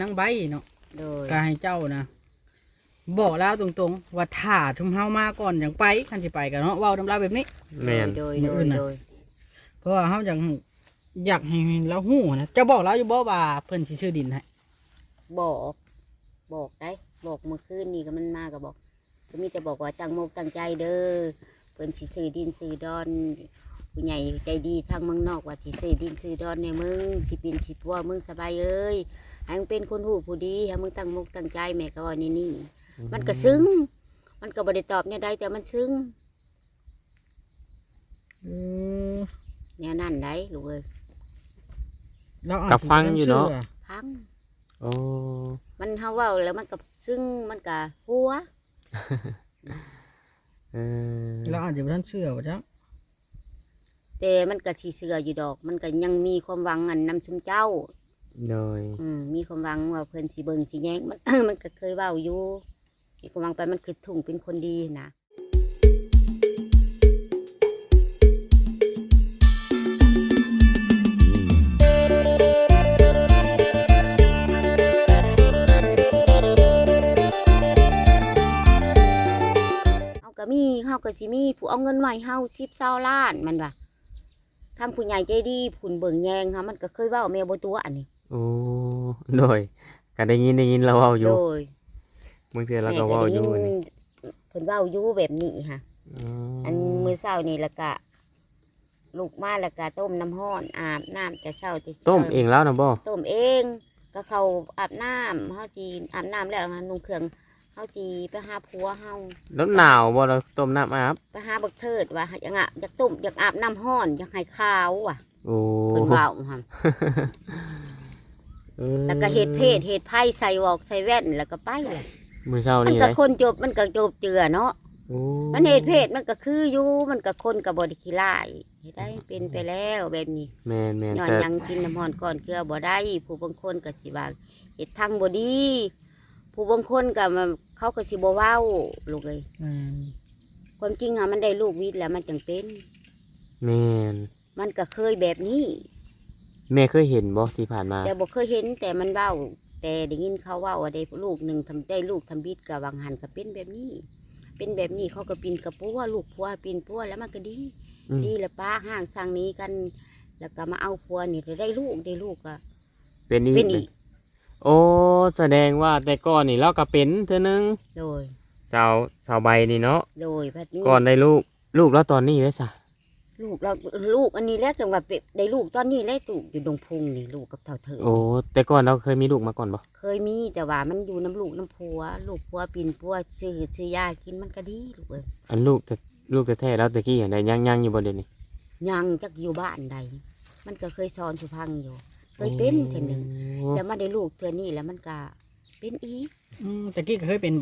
นางใบเนาะโดยก็ให้เจ้านะบอกแล้วตรงๆ ว่าถ้าชุมเฮามาก่อนอย่างไปคันสิไปกันเนาะเว้าน้ำลายแบบนี้ แม่นโดยมื้โดออื่ยนน่ะโดยเพราะว่าเฮาอยากอยากให้เราฮู้นะจะบอกเราอยู่บ่ว่าเพิ่นสิซื้อดินให้บอก บอกได้บอกเมื่อคืนนี่ก็มันมาก็บอก ก็มีแต่บอกว่าตั้งมกตั้งใจเด้อเพิ่นสิซื้อดินซื้อดอนผู้ใหญ่ใจดีทางเมืองนอกว่าสิซื้อดินซื้อดอนในมึงสิเป็นสิพัวมึงสบายเอ้ย ให้มึงเป็นคนหูผู้ดีให้มึงตั้งมกตั้งใจแม่ก็ว่านี่นี่มันก็ซึ้ง มันก็บ่ได้ตอบเนี่ยได้แต่มันซึ้งเออแนวนั้นได้ลูกเอ้ยเราอาจกับสิฟังอยู่เนาะชื่พัง โอ้มันเฮาเว้าแล้วมันก็ซึ้งมันก็หัวเออเราอาจจะบ่ทันเชื่อว่าจังแต่มันก็สิเสืออยู่ดอก มันก็ยังมีความหวังอันนำชุมเจ้า โดยอืมมีความหวังว่าเพิ่นสิเบิ่งสิแย้งมัน มันก็เคยเว้าอยู่มีความหวังไปมันคือทุ่งเป็นคนดีนะเฮาก็มีเฮาก็สิมีผู้เอาเงินมาให้เฮา10 20ล้านมันว่าทางผู้ใหญ่ใจดีผุนเบิ่งแยงเฮามันก็เคยเว้าแม่บ่ตัวอันนี้ โอ้โดยก็ได้ยินได้ยินเราเว้าอยู่โดยบางทีเราก็เว้าอยู่นี่เพิ่นเว้าอยู่แบบนี้ค่ะอ๋ออันมื้อเช้านี่แล้วก็ลูกมาแล้วก็ต้มน้ำร้อนอาบน้ำแต่เช้าแต่ช้า ต้มเองแล้วนะบ่ต้มเองก็เขาอาบน้ำเฮาสิอาบน้ำแล้วงานนุ่งเครื่องเฮาสิไปหาผัวเฮาแล้วหนาวบ่เราต้มน้ำอาบไปหาบักเทิดว่าอยากอาบอยากต้มอยากอาบน้ำร้อนอยากให้ขาวว่ะโอ้ เพิ่นเว้าค่ะเออแล้วก็เฮ็ดเพศเฮ็ดไผ่ใส่วอกใส่แว่นแล้วก็ไปเลยมื้อเช้ามันนี่ก็เลยคนจบมันก็จบเจือเนาะโอ้มันเหตุเพศมันก็คืออยู่มันก็คนกับบไดิขี้ไล่เฮ็ดได้เป็นไปแล้วแบบนี้แม่นแม่นย้อนแต่ยังกินน้ำมันก่อนเกลือบ่ได้ ผู้บางคนก็สิว่าเฮ็ดทางบ่ดีผู้บางคนก็มาเขาก็สิบ่เว้าลูกเอ้ยอืมความจริงอะมันได้ลูกวิทย์แล้วมันจังเป็น แม่นมันก็เคยแบบนี้ แม่เคยเห็นบ่ที่ผ่านมา แต่บ่เคยเห็นแต่มันเว้า แต่ได้ยินเขาเว้าว่าได้ลูกหนึ่งทำได้ลูกทำบิดกับวังหันก็เป็นแบบนี้ เป็นแบบนี้เขาก็ปีนกระปัวลูกพัวปีนพัวแล้วมันก็ดี อืมดีแล้วป้าห้างสร้างนี้กัน แล้วก็มาเอาพัวนี่ได้ลูกได้ลูกก็เป็นอีกเป็นอีกโอ้แสดงว่าแต่ก่อนนี่เราก็เป็นเทื่อนึงโดยสาวสาวใบนี่เนาะโดยพัดนี้ก่อนได้ลูก ลูกแล้วตอนนี้ได้ซะ ลูกเราลูกอันนี้แหล้วจังว่าเป็ดได้ลูกตอนนี้แล้วลูกอยู่ดงพุงนี่ลูกกับเท่าเธอโอ้แต่ก่อนเราเคยมีลูกมาก่อนบ่เคยมีแต่ว่ามันอยู่น้ำลูกน้ำพัว ลูกพัวปีนพัวซื้อซื้อยากินมันก็ดีลูกเอ้ยอันลูกแต่ลูกแท้ๆแล้วตะกี้อย่างใดยังยังอยู่บ่เดี๋ยวนี้ยังจักอยู่บ้านใด มันก็เคยสอนสุพังอยู่ เคยเป็นเทื่อหนึ่งโอ้แต่มาได้ลูกเทื่อนี้แล้วมันก็เป็นอีกอืมตะกี้ก็เคยเป็น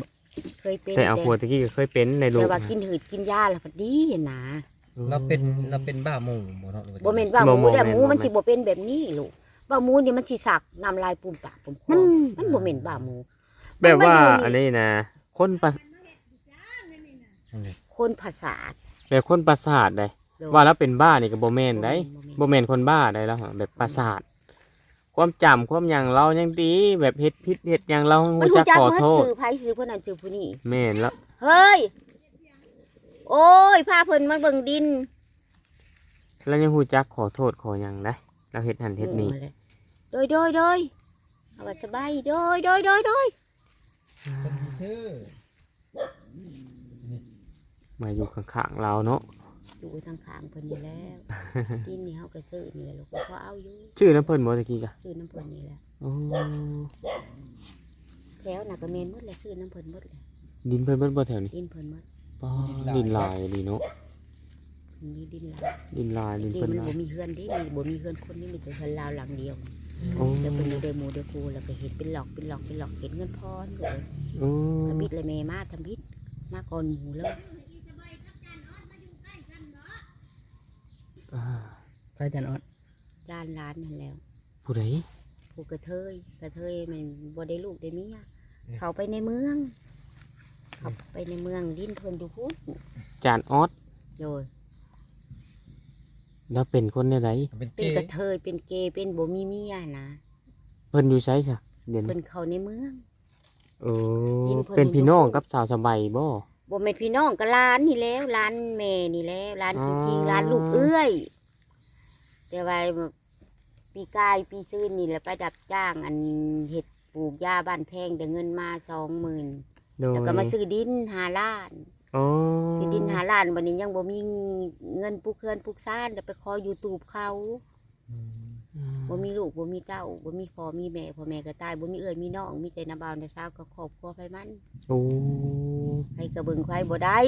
เคยเป็นแต่เอาผัวตะกี้ก็เคยเป็นในลูกแต่ว่ากินหืดกินยาแล้วก็ดีนะ เราเป็นเราเป็นบ้าหมูบ่เนาะหรือว่าบ่แม่นว่าหมูแต่หมูมันสิบ่เป็นแบบนี้ลูกว่าหมูนี่มันสิสักน้ำลายปุ่มปากปุ่มคอมันบ่แม่นว่าหมู แบบว่ามันไม่อยู่นี่อันนี้นะคนประคนภาษาทแบบคนประสาทได้โดย ว่าแล้วเป็นบ้านี่ก็บ่แม่นได้บ่แม่นบ่แม่นคนบ้าได้แล้วอะแบบประสาท ความจำความหยังเรายังดี แบบเฮ็ดผิดเฮ็ดหยังเรามันฮู้จัรู้กจักขอหมดโทษชื่อไผชื่อผู้นั้นชื่อผู้นี้แม่นแล้วเฮ้ย โอ้ยพาเพิ่นมาเบิ่งดินแล้วยังฮู้จักขอโทษขอหยังได้เราเฮ็ดหันเฮ็ดนี่อืมเลยโดยโดยโดยเอาว่าสบายโดยโดยโดยโดยคนที่ชื่อมาอยู่ข้างๆเราเนาะอยู่ทางข้างเพิ่นนี่แล้วดินนี่เฮาก็ซื้อนี่แหละลูกก็เอาอยู่ชื่อน้ำเพิ่นบ่ตะกี้กะซื้อน้ำเพิ่นนี่แหละโอ้แถวน่ะก็แม่นหมดเลยซื้อน้ำเพิ่นหมดเลยดินเพิ่นเบิ่นบ่แถวนี้ดินเพิ่นหมด ป้าดินลายดีเนาะนี่ดินลาวดินลายดินดิเพิ่นนมันลาบ่ยมีเฮือนเดิมีบ่มีเฮือนคนนี่มีแต่เฮือนลาวหลังเดียวโอ้แล้วเพิ่นอยู่ด้วยหมู่ด้วยครูแล้วก็เฮ็ดเป็นหลอกเป็นหลอกเป็นหลอกเก็บเงินพรเลยโอ้ทำบิดเลยแม่มาทำบิดมาก่อนหมู่เลยอ่าใครจันออดจานร้านนั่นแล้ว ผู้ใดผู้กระเทยกระเทยมันบ่ได้ลูกได้เมียเขาไปในเมือง เขาไปในเมืองลิ้นเพิ่นดูพุดจานออสโดยแล้วเป็นคนในใดเป็นเป็นเกกระย์เทยเป็นเกย์เป็นบ่มีเมียนะเพิ่นอยู่ไสซะเดี๋ยวเพิ่นี้นเข้าในเมืองโอ้ดินเพิ่นเป็นพี่น้องอยู่กับสาวสบายบ่ บ่แม่นพี่น้องก็ร้านนี่แล้วร้านแม่นี่แล้วร้านอ๋อจริงๆร้านลูกเอื้อยแต่ว่าปีกายปีซื่นนี่แหละไปดับจ้างอันเห็ดปลูกหญ้าบ้านแพงแต่เงินมาสองหมื่น โดยแล้วก็มาซื้อดินหาล้านโอ้ซื้อดินหาล้านวันนี้ยังบ่มีเงินปลูกเคือนปลูกซ่านเดี๋ยวไปขอยูทูบเขาบ่มีลูกบ่มีเต้าบ่มีพ่อมีแม่พ่อแม่ก็ตายบ่มีเอื้อยมีน้องมีแต่น้าบ่าวน้าสาวก็ครอบครัวไปมันโอ้ใครก็เบิ่งใครบ่ได้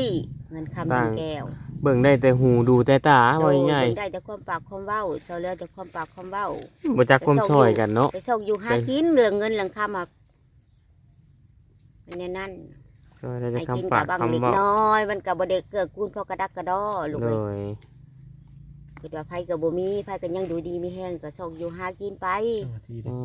เงินคำต่างทำแก้วเบิ่งได้แต่หูดูแต่ตาว่าโดยง่ายเบิ่งได้แต่ความปากความเว้าเท่าเรือแต่ความปากความเว้าๆบ่จักความช่วยกันเนาะไปส่งอยู่หากินเรื่องเงินเรื่องคำอะ เป็นแน่นั่นช่วยได้แต่ให้กินคำปากักบางคำเล็กเว้าน้อย มันกับบ่ได้เกื้อกูลพอกระดักกระดอลูกโดเอ้ยยคิดว่าไผก็บ่มีไผก็ยังดูดีมีแห้งก็ส่งอยู่หากินไปอ๋อ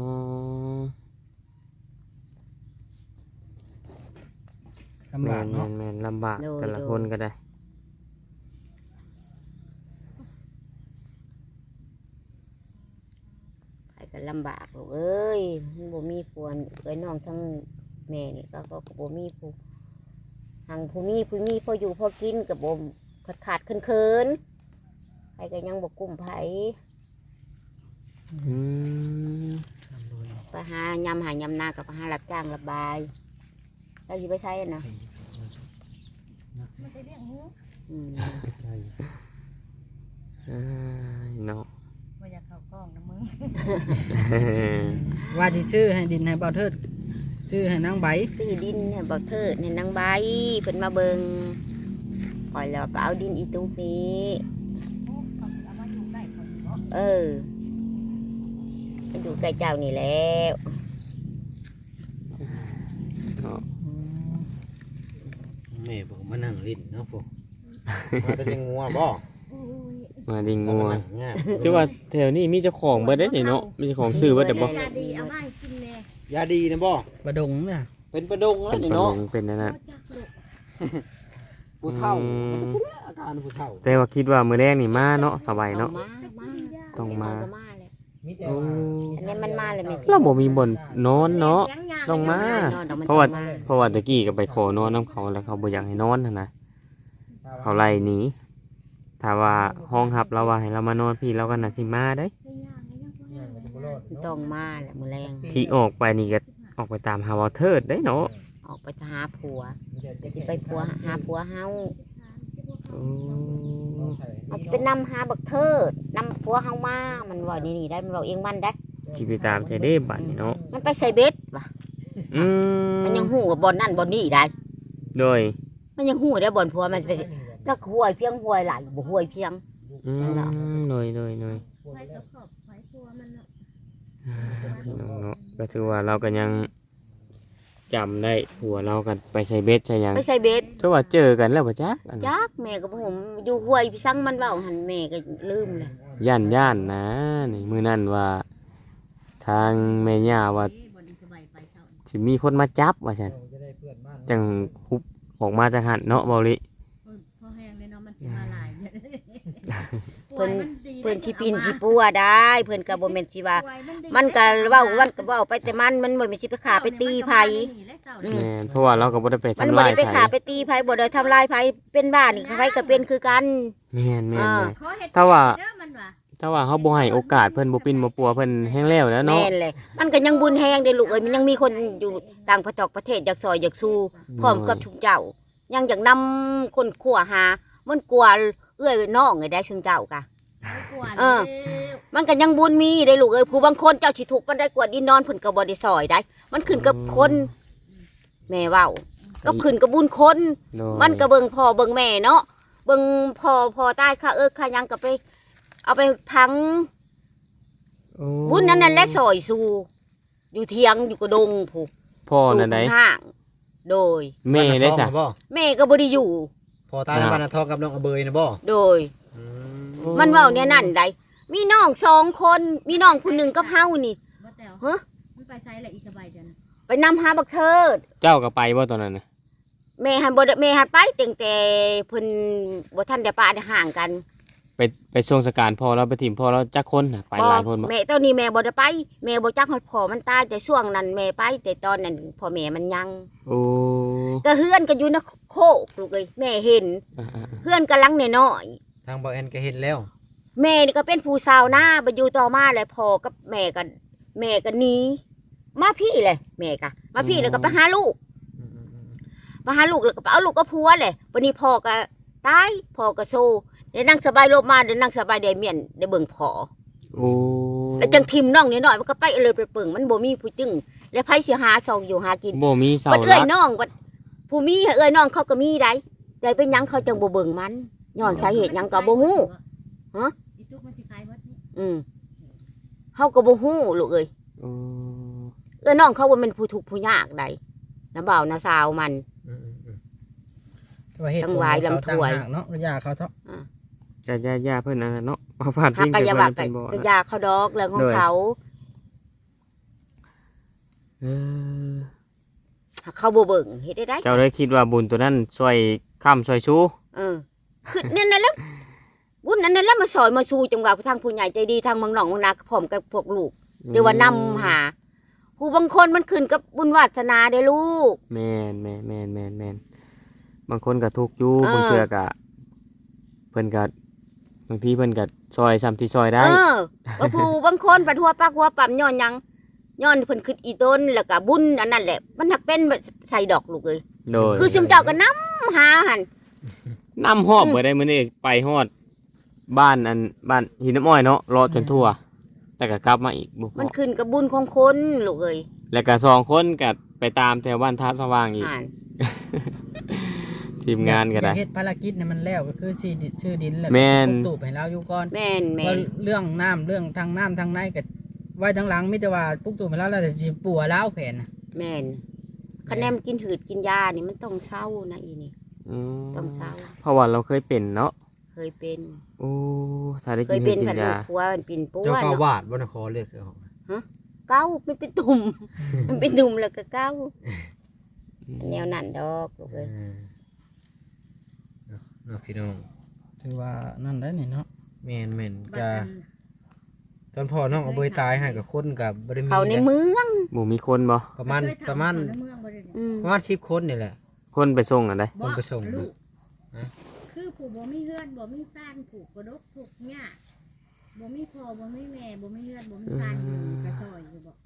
ลำแม่บากนเนาะแม่นๆลำบากแต่ละคนก็ได้ไผก็ลำบากลูกเอ้ยมันบ่มีผัวเอ้ยน้องทั้ง แม่นี่ก็ก็ก็บ่มีผู้หังผู้มีผู้มีพออยู่พอกินก็บ่ขาดขาดๆเคินๆไผก็ยังบ่กุ้มไผอืมไปหายำหายำนากับไปหารับจ้างรับบายแล้วสิไปใช้อะนะอืมอ้ายเนาะว่าอยากเข้ากล้องนะมึง ว่าที่ซื้อให้ดินให้เบาเทิด ซื้อให้นางใบซื้อดินเนี่ยบอกเธอเนี่ยนางใบเพิ่นมาเบิงปล่อยแล้วก็เอาดินอีตุกนี้โอ้เขาเอามาอยู่ได้เขาอยู่เนาะเออไปดูใกล้เจ้านี่แล้วเนาะแม่บอกมานั่งลิ้นเนาะพวกมาแต่เป็นงัวบ่มาดิงมางัวนั่งง่ายชื่อว่าแถวนี้มีเจ้าของเบิดได้นี่เนาะมีเจ้าของซื้อเบิดแต่บ่ยาดีเอามาให้กินแน่ ยาดีนะบ่บะดงเนี่ยเป็นประดงแล้วเป็นนี่ปลาเนาะหลงเป็นนั่นน่ะบ่จักลูกผู้เฒ่าอืมอาการผู้เฒ่าแต่ว่าคิดว่ามื้อแรกนี่มาเนาะสบายเนาะ มามาต้องมาก็มาเลย มีแต่โอ้ว่าอันนี้มันมาเลยแม่สิ เราบ่มีบ่อนนอนเนาะเลี้ยงยต้องมา นอนดอกมันเพราะว่าต้องมาเพราะว่าตะกี้ก็ไปขอนอนน้ำเขาแล้วเขาบ่อยากให้นอนหั่นนะเขาไล่หนีถ้าว่าห้องหับเราว่าให้เรามานอนพี่เราก็น่าสิมาได้ ต้องมาแหละมือแรงที่ออกไปนี่ก็ออกไปตามหาว่าเทิดได้เนาะออกไปหาผัวสิไปผัวหาผัวเฮาโอ้อาจจะเป็นนำหาบักเทิดนำผัวเฮามา มันว่านี่นี่ได้มันเราเองมันได้พี่ไปตามใจได้บัดนี่เนาะมันไปใส่เบ็ดว่ะอืมมันยังหูกับบอลนั่นบอลนี่ได้โดยมันยังหูได้บอลผัวมันไปแล้วห่วยเพียงห่วยไหลบ่ห่วยเพียงอืมโดยโดยโดยไว้กับขอบไว้ตัวมันเนาะพี่น้อง เนาะก็ถือว่าเราก็ยังจำได้ผัวเรากันไปใส่เบ็ดใช่ยังไปใส่เบ็ดถือว่าเจอกันแล้วบ่จ๊ะอันจักแม่ก็บ่ผมอยู่ห่วยพี่สั่งมันเว้าหันแม่ก็ลืมเลยย่านย่านนะนี่มื้อนั้นว่า ทางแม่ย่าว่าเอ้ยบ่ดีสบายไปเท่าสิมีคนมาจับว่าซั่นจังฮุบออกมาจากหันเนาะเบาลิเพิ่นพอแห้งเลยเนาะมันสิมาหลาย เนี่ยเพิ่นป่วยมัดีเพิ่นสิปีนเอาสิมาปัวได้ เพิ่นก็บ่แม่นสิว่าป่วยดีมันก็เว้ามันก็เว้าไปแต่มันมันบ่แม่นสิไปฆ่าไปตีไผ อืม แม่นเพราะว่าเราก็บ่ได้ไปมันทำบ่ลายได้ไปไผฆ่าไปตีไผบ่ได้ทำลายไผเป็นบ้านี่ไผก็เป็นคือกัน แม่นแม่นอ่า แม่นขอเฮ็ดถ้าว่าเด้อมันว่า ถ้าว่าเฮาบ่ให้โอกาสเพิ่นบ่ปินบ่ปัวเพิ่นแฮงแล้วแล้วเนาะ แม่นเลยมันก็ยังบุญแฮงเด้ลูกเอ้ยมันยังมีคนอยู่ต่างประเทศประเทศอยากซอยอยากสู้พร้อมกับชุมเจ้า ยังอยากนำคนขัวหา มันกลัว เอื้อยน้องไอ้ได้ชุมเจ้ากะไม่กลัวเออ แล้วมันก็ยังบุญมีได้ลูกเอ้ยผู้บางคนเจ้าสิถูกมันได้กว่าดินนอนเพิ่นก็บ่ได้ซอยได้ มันขึ้นกับคนแม่เว้าก็ขึ้นกับบุญคน โดยมันก็เบิ่งพ่อเบิ่งแม่เนาะเบิ่งพ่อพ่อตายค่ะเออค่ะยังก็ไป เอาไปพังโอ้บุญนั้นนั่นแหละซอยสู่อยู่เทียงอยู่กระดงผูกพ่อนั่นได้อยู่ข้างๆโดยแม่ได้ซะบ้านนาทองน่ะบ่แม่ก็บ่ได้อยู่ พอตายในบ้านนาทองกับน้องอเบยนะบ่โดย อืมันเว้าเนี่ยนั่นใดมีน้องสองคนมีน้องคนหนึ่งกับเฮานี่ บ่แต๋วฮะ มันไปใช้ละอีสบายเดือนไปนำหาบักเทิดเจ้าก็ไปบ่ตอนนั้นน่ะแม่หันบ่ได้แม่หันไปแต่งแต่เพิ่นบ่ทันได้ปาได้ห่างกัน ไปไปส่งสการพ่อเราไปถิ่มพ่อเราจักคนน่ะไปหลายคนบ่แม่ตอนนี้แม่บ่ได้ไป แม่บ่จักฮอดพ่อมันตายแต่ช่วงนั้นแม่ไป แต่ตอนนั้นพ่อแม่มันยังโอ้ก็เฮือนก็อยู่ในโคกลูกเอ้ยแม่เห็นอ่าเฮือนกำลังน้อยทางบ่แอนก็เห็นแล้ว ๆแม่นี่ก็เป็นผู้สาวหน้าไปอยู่ต่อมาแล้วพ่อกับแม่ก็แม่ก็หนีมาพี่เลยแม่ก็มาพี่แล้วก็ไปหาลูกอืมอืมอืมมาหาลูกแล้วก็ไปเอาลูกกับผัวเลยวันนี้พ่อก็ตายพ่อก็โซ เดี๋ยวนั่งสบายลบมาเดี๋ยวนั่งสบายเดเมียนได้เบิ่งพ่อโอ้แล้วจังทิมน้องนิดหน่อยมันก็ไปเลยไปเปิงมันบ่มีผู้จึงแล้วไผสิหาซองอยู่หากินบ่มีเสาบัดเอ้รัยกน้องบัดผู้มีเอ้ยน้องเขาก็มีได้แต่เป็นหยังเขาจังบ่เบิ่งมันย้อนสาเหตุหยังก็บ่ฮู้ฮะอีตุ๊กมันสิขายหมดนี่อืมเฮาก็บ่ฮู้ลูกเอ้ยโอ้เอ้ยน้องเขาบ่แม่นผู้ทุกข์ผู้ยากใดน้าบ่าวน้าสาวมันอืมอืมอืมแต่ว่าเหตุทั้ผงลวายของเขาลำถ้วยต่างหากเนาะยาเขาเท่า ย่าย่าย่าเพิ่นอันนั้นเนาะมาพาดหักพิงกะแต่อยาเพิ่ว่านเป็นบ่ก็นะยาเขาดอกเรื่องของโดย เขาเออหักเขาบ่เบิ่งเฮ็ดได้ได้เจ้าได้คิดว่าบุญตัวนั้นช่วยค้ำช่วยชูเออคือเนี่ยนั่นแหล้วบุญนั้นนั่นแหล้วมาสอนมาสู่จังหวะทางผู้ใหญ่ใจดีทางเมืองหนองเมืองนาพร้อมกับพวกลูก เดี๋ยวว่านำหา ผู้บางคนมันขึ้นกับบุญวาสนาได้อลูก แม่นแม่นแม่นแม่นแม่นบางคนก็ทุกข์อยู่เออ บางเทื่อก็เพิ่นก็ บางทีเพิ่นก็ซอยซ้ำที่ซอยได้ เออว่าผู้บางคนปัดหัวปักหัวปั๊มย้อนหยังย้อนเพิ่นขึ้นอีต้นแล้วก็บุญอันนั้นแหละ มันหักเป็นแบบใส่ดอกลูกเอ้ยโดยคือซุมเจ้าก็นํหาหันนำฮอบบ่ได้มื้อนี้ไปฮอด บ้านอันบ้านหินน้ำอ้อยเนาะรอจนทั่ว แต่ก็กลับมาอีกบ่พมันอขึ้นกับบุญของคนลูกเอ้ยแล้วก็สองคนก็ไปตามแถวบ้านท่าสว่างอีกอ่าน ทีมงานก็ได้อยาเฮ็ดภารกิจเนี่ยมันแล้วก็คือชื่อดิชื่อดินแล้วแม่นตูบให้เราอยู่ก่อนแม่นแม่ว่านเรื่องน้ำเรื่องทางน้ำทางในก็ไว้ทางหลังมิแต่ว่าปลุกตูบให้เราแล้วแต่สิปัวแล้วแผนน่ะแม่นคะแนนกินหืดกินยานี่มันต้องเศร้านะอีนี่อืมต้องเศร้าเพราะว่าเราเคยเป็นเนาะเคยเป็น โอ้ถ้าได้เคกิยนเป็เห็นดกิผันนลูยากผัวมันเป็นปัวเจ้าก็เนาะวาดบ่นะคอเลือดเขาเก้ามันเป็นตุ่ม มันเป็นตุ่มแล้วก็เก้า แนวนั้นดอกลูกเอเอ้ยอ เนาะพี่น้องถือว่านั่นได้นี่เนาะแม่นแม่นบัดก็นั้นตอนพ่อน้องเอาเบยตายให้กับคนกับบ่ได้มีเขาในนะเมือง หมูมีคนบ่ประมาณเคยถประมาณคนในเมืองบ่ได้เนี่ยอืมประมาณ10คนนี่แหละ คนไปส่งอันใดคนไปส่งลูกฮะ คือผู้บ่มีเฮือนบ่มีซ่านผูกกระดกผูกหญ้าบ่มีพ่อบ่มีแม่บ่มีเฮือนบ่มีซ่านอยู่กระซอยอยู่บ่ก็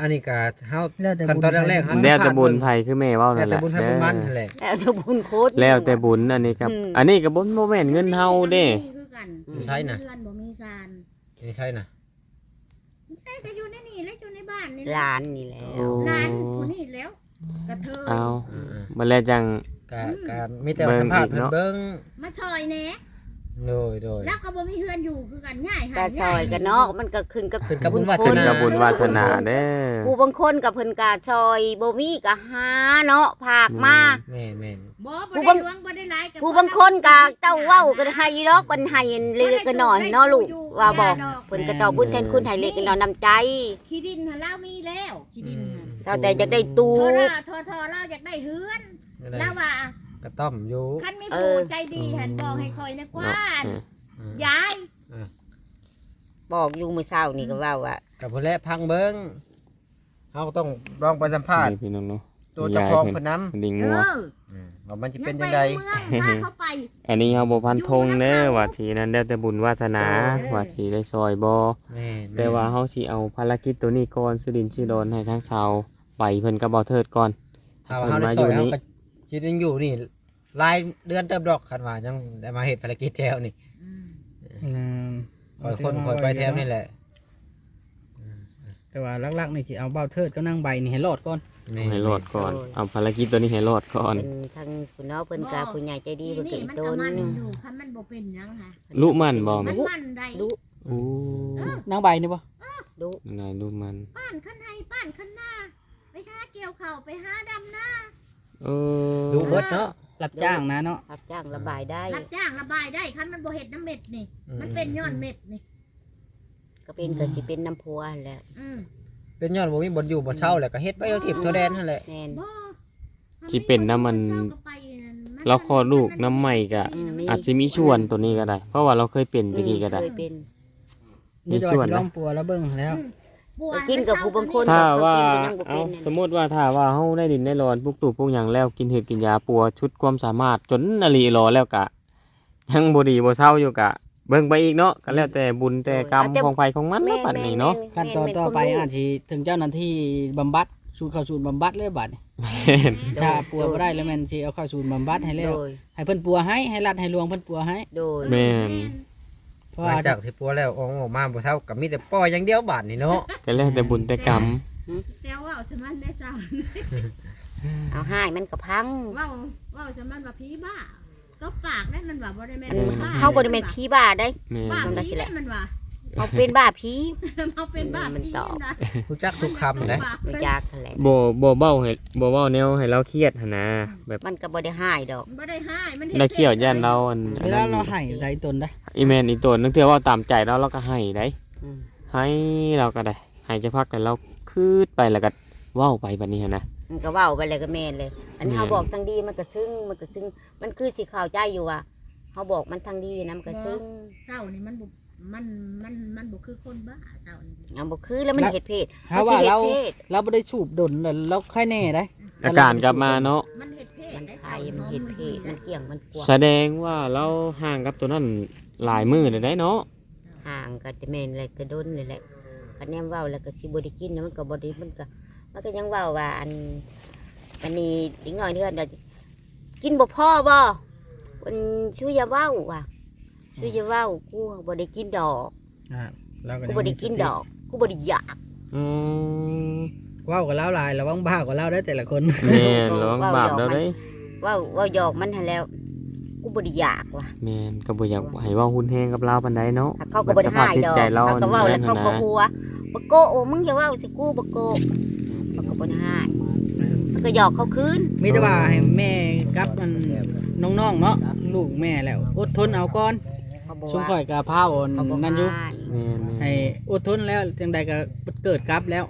อันนี้ก็เฮาแล้วแต่ขั้นตอนแรกๆบุญเฮาแล้วแต่บุญไผคือแม่เว้าแล้นั่วนแหแต่ละบุญให้บุญมันนั่นแหละแล้วแต่บุญโคตร แล้วแต่บุญอันนี้ครับ อืม อันนี้ก็บ่บ่แม่นเงินเฮาเด้ คือกันไม่ใช่นะบ่มีเฮือนบ่มีซ่านไม่ใช่นะแต่ก็อยู่ในนี่และอยู่ในบ้านนี่หแหละลานนี่แหล้วโอ้หลานผู้นี้แล้วกระเทยเอาอ่าบัดแล้วจังๆก็ก็มีแต่ว่าสัมภาษณ์เพิ่นเบิ่งมาซอยแหน่ โดยโดย แล้วก็บ่มีเฮือนอยู่คือกันง่ายกระหาซอยกันเนาะมันก็ขึ้นกับขึ้นกับบุญวาสเพิ่นนาก็บุญวาสนาเด้อผู้บางคนกับเพิ่นกาซอยบ่มีก็หาเนาะผากมา แม่แม่นบ่ผู้บ่บาได้งหลวงบ่ได้หลายกับผู้บางคนก็เจ้าเว้ากันให้ดอกมันให้เล็กๆน้อยๆเนาะลูกว่าบอกเพิ่นก็ตอบบุญแทนคุณให้เล็กน้อยนำใจขี้ดินหาเรามีแล้วขี้ดินน่ะเราแต่จะได้ตูโทรบเราโทรโทรเราอยากได้เฮือนไม่ได้แล้วว่า ก็ต้อมอยู่ คันมีเอผู้อใจดีหันบอกให้คอยนะกว่าเนาะอืมยายบอกอยู่มื้อเช้านี่ก็ว่าว่ากับพุ่นแหละพังเบิ่งเฮาก็ต้องลองไปสัมภาษณ์นี่พี่น้องเนาะตัวเจ้าของยายเพิ่นนํเพิ่นดิงเองัวอว่ามันจะยัเป็นงไปจังไดในเมืองพาเขาไปอันนี้เฮาบ่พันธงเด้ออยู่นำเขาว่าสินั้นแล้วแต่บุญวาสนาเออว่าสิได้ซอยบ่แม่นแต่ว่าเฮาสิเอาภารกิจตัวนี้ก่อนสิดินสิโดนให้ทางชาวไปเพิ่นก็บ่เทิดก่อนถ้าว่าเฮาได้ซอยเฮาก็สิยังอยู่นี่ รายเดือนเติบดอกคันว่ายังได้มาเฮ็ดภารกิจแถวนี่อืมอืมคอยคนคอยไปแถวนี่แหละแต่ว่าลักๆนี่สิเอาเบ้าเทิดก็นั่งใบนี่ให้รอดก่อนแม่ให้รอดก่อน เอาภารกิจตัวนี้ให้รอดก่อน เป็นทางผู้น้องเพิ่นก็ผู้ใหญ่ใจดีเพิ่นก็นี่อีมันต้ก็นมันอยู่คันมันบ่เป็นหยังค่ะลุมันบ่มัแม่นมันได้ดุโอ้นั่งใบนี่บ่ดุนายลุมัน ป้านคันให้ป้านคันหน้า ไปหาเกี่ยวข้าวไปหาดำหน้าเออดูเบิดเนาะ รับจ้างนะเนาะรับจ้างระบายได้ รับจ้างระบายได้คันมันบ่เฮ็ดน้ำเม็ดนี่ มันเป็นย้อนเม็ดนี่ ก็เป็นก็สิเป็นน้ำพัวแหละอืมเป็นย้อนบ่มีบ่อยู่บ่เช่าแหละก็เฮ็ดไปเอาทิพย์ตัวแดนนั่นแหละแม่น บ่ที่เป็นน้ำมันเช้าก็ไปนั่นมันเราคลอดลูกน้ำใหม่ก็อืมมีอาจจะมีส่วนตัวนี้ก็ได้ เพราะว่าเราเคยเป็นตะกี้ก็ได้ เคยเป็น มีนี่ส่ส่ววนนนะลองปัวแล้วเบิ่งแล้ว บัวกินกับผู้บางคนถ้าว่าเขกินก็ยังบ่เอาเป็นน่ะสมมติว่าถ้าว่าเฮาได้ดินได้รอนพวกตู่พวกหยังแล้วกินเห็ดกินยาปัวชุดความสามารถจนอลีรอแล้วกะ ยังบ่ดีบ่เศร้าอยู่กะ เบิ่งไปอีกเนาะก็แล้วแต่บุญแต่กรรมของไผของมันเนาะบัดนี้เนาะแม่ขั้นตอนต่อไปอาจสิถึงเจ้าหน้าที่บำบัดสูตรเข้าสูตรบำบัดเลยบัดนี้แม่นถ้าปัวบ่ได้แล้วแม่นสิเอาเข้าสูตรบำบัดให้แล้วโดยให้เพิ่นปัวให้ให้รัดให้ลวงเพิ่นปัวให้โดยแม่น เพราะหลัว่างจากที่ปัวแล้วออกออกมาบ่เท่ากับมีแต่ป้ออย่างเดียวบาดนี่เนาะก็แล้วแต่บุญแต่กรรมแต่ว่าเอาสมันได้เศร้าเอาให้มันก็พังว่าว่าสมันว่าผีบ้าก็ปากได้มันว่าบ่ได้แม่นอันบ้าเฮาบ่ได้เป็นผีบ้าได้แม่นบ้าทำได้สิผีแหได้ละมันว่า เอาเป็นบ้าผีเฮาเป็นบ้ามันผีตอบ นะรู้จักทุกคำเลยบ่ยากนั่นแหละบ่บ่เบ้าให้บ่เว้าแนวให้เราเครียดหั่นนะแบบมันก็บ่ได้หายดอกบ่ได้ให้มันได้เครียดย่านเราอันอัเวนลานั้นเราให้ได้ตนได้อีแม่นอีตัวนึงเทื่อว่าตามใจเราเราก็ให้ได้อืม ให้เราก็ได้ให้จะพักแต่เราคืดไปแล้วก็เว้าไปบัดนี้หั้นนะ มันก็เว้าไปเลยก็แม่นเลย อันนี้แม่น เฮาบอกทางดีมันก็ซึ้งมันก็ซึ้งมันคือสิเข้าใจอยู่ว่าเฮาบอกมันทางดีนะมันก็ซึ้งเศร้านี่มันบ่ มันมันมันบ่คือคนบ้าเศร้านี่เอาบ่คือแล้วมันเฮ็ดเพศถ้าว่าเรามันสิฮ็ดเพศเราบ่ได้สูบดนแล้วเราค่อยแน่ได้อาการกลับมาเนาะมันเฮ็ดเพศมันได้ไข่มันเฮ็ดเพศมันเกี่ยงมันกวางแสดงว่าเราห่างกับตัวนั้นหลายมือเลยได้เนาะห่างก็จะแม่นอะไรก็โดนนี่แหละคันแนมเว้าแล้วก็สิบ่ได้กินนะมันก็บ่ได้มันก็มันก็ยังเว้าว่าอันอันนี้ดิ้งน้อยเดือนเดี๋ยวกินบ่พอบ่มันช่วยอย่าเว้าว่ะ ช่วยอย่าเว้ากูบ่ได้กินดอกอ่าเราก็กูยังบ่ได้กินดอกกูบ่ได้อยากอืมเว้ากับเราหลายระวังบ้ากว่าเราได้แต่ละคนแม่นระวังบาปแล้วเด้ยเว้าเว้าหยอกมันหันแล้ว กูบ่ได้อยากว่ะแม่นก็บ่อยากให้เว้าหุ่นแฮงกับเราปานใดเนาะเขาก็บ่ได้หายดอกสภาพจิตใจเราเขาก็เว้าแล้วนั่เขานน่ะก็หัวบ่โกะโอ้มึงอย่าเว้าสิกูบ่โกะเขาก็บ่ได้หายเขาก็หยอกเขาคืนมีแต่ว่าให้แม่กับมันน้องๆเนาะลูกแม่แล้ว อดทนเอาก่อนเขา บอกชุมว่าข่อยกับพาวเขาบอกนั่นอยู่ให้แม่นแม่นให้อดทนแล้วจังใดก็เกิดกลับแล้ว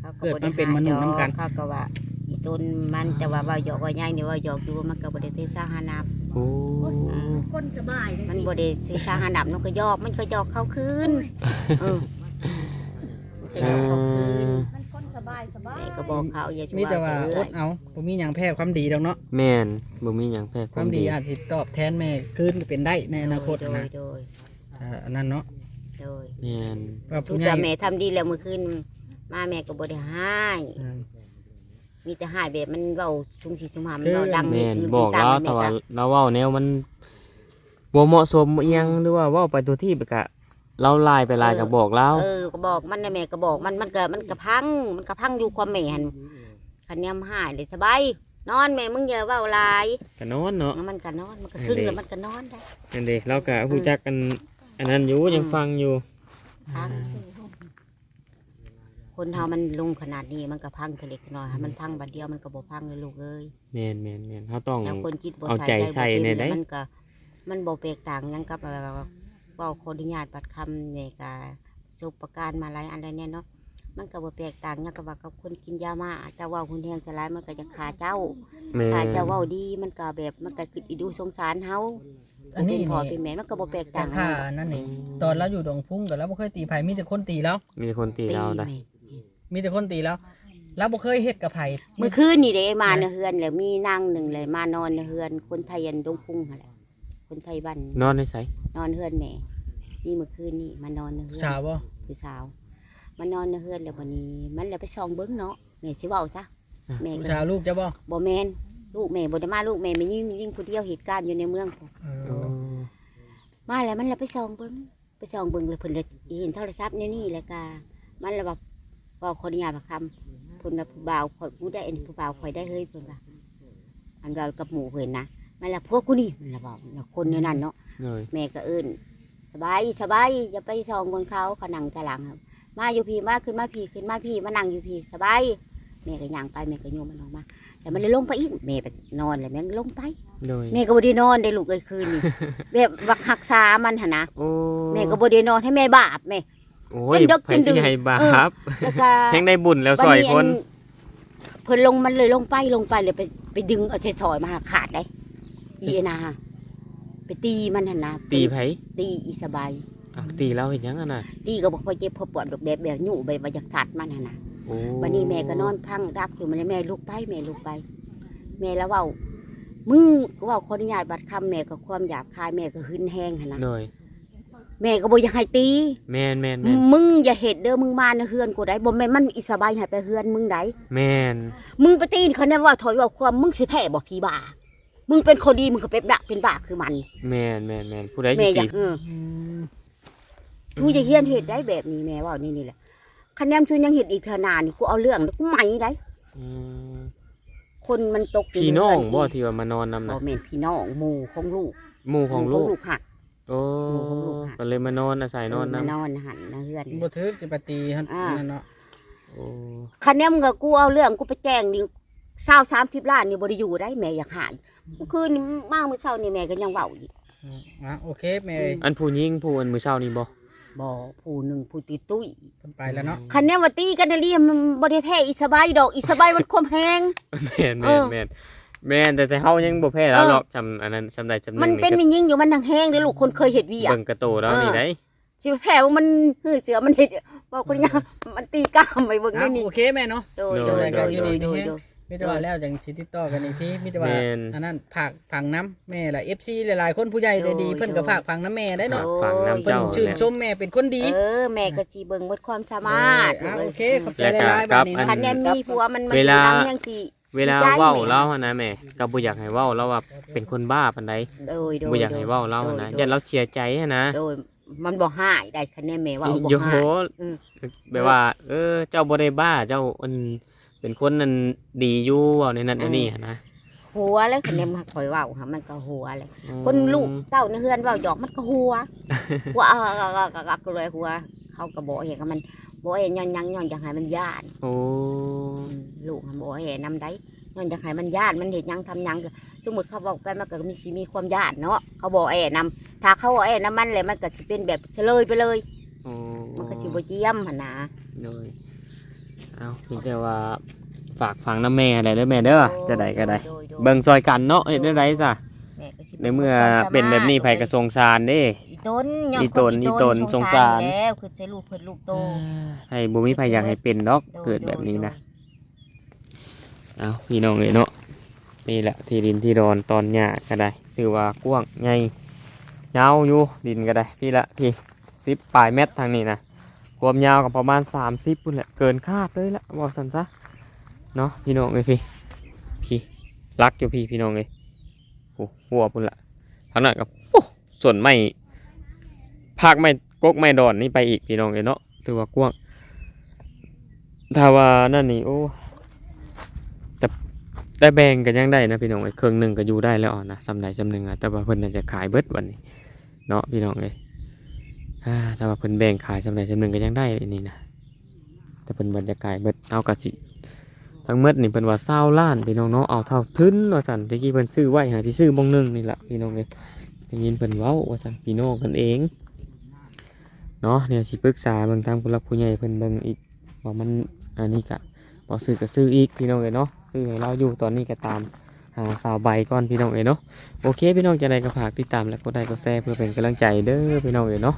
เขาเกิดมันเป็นมนุษย์นำกัน เขาก็ว่าอีต้นมันแต่ว่าเว่าหยอกว่าใหญ่นี่เว่าหยอกอยู่มันก็บ่ได้ถือสาหานับโอ้คนสบายเลยมันบ่ได้ถือสาหานับมันก็หยอกมันก็หยอกเขาคืนเออมันก็เอหยอกเขาคืนอมันคนส บายสบายแม่ก็บอกเขาอย่าชัมีแต่ว่าเรื่ออยดเอาบ่มีหยังแพ้ความดีดอกเนาะแม่นบ่มีหยังแพ้คาวความมดีดีอาจสิตอบแทนแม่คืนเป็นได้ในอนาคตโดยนะโดยอ่าอันนั้นเนาะโดยแม่นว่าสุผู้ดใหญ่แต่แม่ทำดีแล้วเมื่อคืนมาแม่ก็บ่ได้ให้อ่ามีแต่ให้แบบมันเว้าชุมสีชุมหามันคือเว้าดังแม่นนี่บอกตามเราแม่แต่ว่าก็เราเว้าแนวมันบ่เหมาะสมอิหยังหรือว่าเว้าไปตัวที่ไปกะ เราลายไปลายก็บอกเราเออก็บอกมันนะแม่ก็บอกมันมันก็มันก็พัง มันก็พังอยู่ความแม่หันคันยำหายเลยสบายนอนแม่มึงอย่าเว้าหลายก็นอนเนาะ มันก็นอนมันก็ซึ้งเด็กแล้วมันก็นอนได้นั่นเด็กเราก็ฮู้จักกัน อันนั้นอยู่ยังฟังอยู่พังคนเฮามันลงขนาดนี้มันก็พังเทเล็กน้อยให้มันพังบัดเดียวมันก็บ่พังเลยลูกเอ้ยแม่นแม่นแม่นเขาต้องแล้วคนคิดบ่เอาใจใส่บ่ในเป็นได้แล้วมันก็มันบ่แตกต่างหยังกับ เอ่อเว้าขออนุญาตบัดคำในกาสุปการมาหลายอันใดเนี่ยเนาะมันก็บ่แตกต่างหยังกับว่ากับคนกินยามาแต่ว่าคุณแทงสลายมันก็จะขาเจ้าแม่ถ้าเจะเว้าดีมันก็แบบมันก็คิดอีดูสงสารเฮาอันนี้เป็นพ่อนี่ เป็นแม่มันก็บ่แปลกแต่ต่างค่านั่นนี่ตอนเราอยู่ดงพุ่งกับเราบ่เคยตีไผมีแต่คนตีแล้ว มีคนตีเราได้ แม่ มีแต่คนตีแล้วเราบ่เคยเฮ็ดกับไผเมื่อคืนนี่เด้มาในเฮือนแล้วมีนางหนึ่งเลยมานอนในเฮือนคนไทยยันดงพุงหั่นแหละคนไทยบ้านนอนในไสนอนเฮือนแม่ นี่เมื่อคืนนี่มานอนในเฮือนสาวบ่คือสาวมานอนในเฮือนแล้ววันนี้ มันแล้วไปส่องเบิ้งเนาะแม่สิเว้าซะแม่ผู้ก็สาวลูกจะบ่บ่แม่นลูกแม่บ่ได้มาลูกแม่ไม่ยิ่งยิ่งผู้เดียวเหตุการณ์อยู่ในเมืองพุ่นเอโอ้อมาแล้วมันแล้วไปส่องเบิ้งไปส่องเบิ้งเลยเพิ่นเลยเห็นโทรศัพท์ในนี่แล้วก็มันแล้วแบบเว่าคนยาบักคำเพิ่นว่าผู้บ่าวข่อยกูได้อันนี้ผู้บ่าวข่อยได้เฮ้ยเพิ่นว่าอันเรากับหมู่เพิ่นนะมันแล้วพวกกูนี่มันแล้วบอกแล้วคนในนั้นเนาะเลยแม่ก็เอิ้น สบายสบายอย่าไปส่องเบิ่งเขาเขานั่งจะหลังครับ มาอยู่พี่มาขึ้นมาพี่ขึ้นมาพี่มานั่งอยู่พี่สบายแม่ก็ย่างไปแม่ก็โยมมันออกมาแต่มันเลยลงไปอีกแม่ไปนอนเลยแม่ก็ลงไปเลยแม่ก็บ่ได้นอนได้ลูกเอ้ยคืนนี่แบบวักหักษามันหนนะโอ้แม่ก็บ่ได้นอนให้แม่บาปแม่โอ้ยเป็นดอกไผเป็นดึสิงให้บาเออปแล้วก็แฮงได้บุญแล้วซอยคนเพิ่นลงมันเลยลงไปลงไปเลยไปไปดึงเอาใส่ซอยมาหาขาดได้อีนา ไปตีมันหั่นนะตีไผตีอีสบายอ้าวตีเราเห็นยังอะน่ะตีก็บอกพอเจ็บพอปวดแบบแบบแบบหยู่ไปมาจากสัตว์มันหั่นนะโอ้วันนี้แม่ก็นอนพังรักอยู่มันเลยแม่ลุกไปแม่ลุกไป แม่แล้วเว่ามึงก็เว่าขออนุญาตบัดคำแม่ก็ความหยาบคายแม่ก็หึนแห้งหั่นนะหน่อยแม่ก็บอกอยากให้ตี แม่นแม่นแม่นมึงอย่าเห็ดเด้อมึงมาในเฮือนกูได้บ่แม่นมันอิสบายให้ไปเฮือนมึงได้แม่นมึงไปตีนเขาเนี่ยว่าถอยว่าความมึงสิแพ้บ่พี่บ้า มึงเป็นคนดีมึงก็เป็นบะเป็นบ้าคือมันแม่นแม่นแม่นผู้ใดสิแม่อตียากเออชูจะเฮียนเห็ดได้แบบนี้แม่ว่านี่นี่แหละคะแนนชูยังเห็ดอีกเทอหนานี่กูเอาเรื่องแล้วกูไหมได้ อืมคนมันตกยู่พี่น้องใเรืบ่ที่ว่ามานอนนำบ่น่ะแม่นพี่น้องหมู่ของลูกหมู่ของลูกหมู่หัก โอ้หมู่ของลูกค่ะ ก็เลยมานอนอาศัยนอนมานนำอนหันนะเฮือน บ่ทึกจะไปตีหั่นอ่า นั่นเนาะโอ้คะแนนมึงก็กูเอาเรื่องกูไปแจ้งนี่เศร้าสามสิบล้านนี่บ่ได้อยู่ได้แม่อยากหายเมื่อ คืนนี่มาเมื่อเช้านี่แม่ก็ยังเว้าอยู่อะโอเคแม่เอ้ยอันผู้หญิงผู้อันมื้อเช้านี่บ่บ่ผู้หนึ่งผู้ตีตุ้ยเพิ่นไปแล้วเนาะคันแนี้ว่าตีกันได้เรียมันบ่ได้แพ้อีสบายดอกอีสบายมันความแหงแม่นเอแม่นอ แม่นแม่นแต่แต่เฮายังบ่แพ้แล้วเออหรอกจำอันนั้นจำได้จำหมันึนงเป็นก็มียิ่งอยู่มันทางแหงเด้อลูกคนเคยเฮ็ดเวียก เบิ่งกระโตแล้วนี่ได้สิไปแพ้ว่ามันฮือเสือมันเฮ็ดว่าคนยังมันตีกล้ามไปเบิ่งอะนี่นี่โอเคแม่เนาะ โดยโดยโดยโดยโดยโดย มีแต่ว่าแล้วจังสิติดต่อกันอีกทีมีแต่ว่าแม่น อันนั้นผักผังน้ำแม่ล่ะ FC หลายๆ คนผู้ใหญ่ใจดีโดย เพิ่นก็ฝากผังน้ำแม่ได้เนาะฝากน้ำเพิ่นเจ้าชื่นแหละ ชมแม่เป็นคนดีเออแม่ก็สิเบิ่งหมดความสามารถเอออะโอเคขอบใจแล้วก็หลายๆบัดนี้ครับเนาะคันแนี้มีผัวมันมันเวลานำยังสิเวลาใจเว้าแม่เล่าอะนะแม่ก็บ่อยากให้เว้าแล้วว่าเป็นคนบ้าปานใดโดยโดยบ่อยากให้เว้าเล่าอะนะโดยอย่าเราเสียใจอะนะโดยมันบ่หายได้คะแนนแม่ว่าเอาบ่โยหาย อืม แบบว่า เออ เจ้าบ่ได้บ้าเจ้าอัน เป็นคนนั้นดีอยู่เว้าในนั้นอันนี้อะนะหัวแล้วคะแนนมันคอยเว้าค่ะมันก็หัวเลยคนลูกเต้าในเฮือนเว่าหยอกมันก็หัวหัวอะอะอะอะอะก็เลยหัว เขาก็บอกเห็นกับมันบอกเห็นย้อนยังย้อนอยากให้มันย่านโอ้อืมลูกมันบอกเห็นนำได้ย้อนอยากให้มันย่านมันเห็นยังทำยังก็สมมติเขาบอกกันมันก็มีสิมีความย่านเนาะเขาบอกเอ็นำถ้าเขาบอกเอ็นำมันเลยมันก็จะเป็นแบบเฉลยไปเลย โอ้มันก็สิบเจียมหันนะ โดย เอาเพียงแต่ว่าฝากฟังน้ำแม่ได้เด้อแม่เด้อจะได้ก็ได้โโเบิ่งซอยกันเนาะเฮ็ดได้ไรซะแม่ก็สิในเมื่อเป็นแบบนี้ไผก็สงสารเด้ อีตนย้อีตนอีตนสงสาร แล้วคือใช้ลูกเพิ่นลูกโตให้บ่มีไผอยากให้เป็นดอกโดยเกิดแบบนี้นะโดยเอาพี่น้องเลยเนาะนี่แหละที่ดินที่ดอนตอนหญ้าก็ได้ถือว่ากว้างใหญ่ยาวอยู่ดินก็ได้ พี่ละพี่สิบปลายเมตรทางนี้นะ ความยาวก็ประมาณสามสิบปุ่นแหละ เกินคาดเลยละบอกสันซะเนาะพี่น้องเลยพี่พี่รักอยู่พี่พี่น้องเลยโอ้หัวปุ่นละทางนั้นก็โอ้ส่วนไม่ภาคไม่กกไม่ดอนนี่ไปอีกพี่น้องเลยเนาะถือว่ากว้างถ้าว่านั่นนี่โอ้แต่แบ่งกันยังได้นะพี่น้องไอ้เครื่องหนึ่งก็อยู่ได้แล้วอะนะสำใดสำหนึ่งอะแต่ว่าเพิ่นน่าจะขายเบิดวันนี้เนาะพี่น้องเอ้ย อ่าแต่ว่าเพิ่นแบ่งขายสำใดสำหนึ่งก็ยังได้อันนี้นะแต่เพิ่นบรรยากาศเบิดเอากะสิทั้งหมดนี่เพิ่นว่าเศร้าล้านพี่น้องเนาะเอาเท่าทึนว่าซั่นตะกี้เพิ่นซื้อไว้หาสิซื้อบ่งหนึงนี่แหละพี่น้องเอ้ยได้ยินเพิ่นเว้าว่าซั่นพี่น้องกันเองเนาะเนี่ยสิปรึกษาเบิ่งทางผู้หลักผู้ใหญ่เพิ่นเบิ่งอีกว่ามันอันนี้ก็พอซื้อก็ซื้ออีกพี่น้องเอ้ยเนาะซื้อให้เราอยู่ตอนนี้ก็ตาม หาสาวใบก่อนพี่น้องเอ๋เนาะโอเคพี่น้องจะได้ก็ฝากติดตามและกดไลค์กดแชร์เพื่อเป็นกำลังใจเด้อพี่น้องเอ๋เนาะ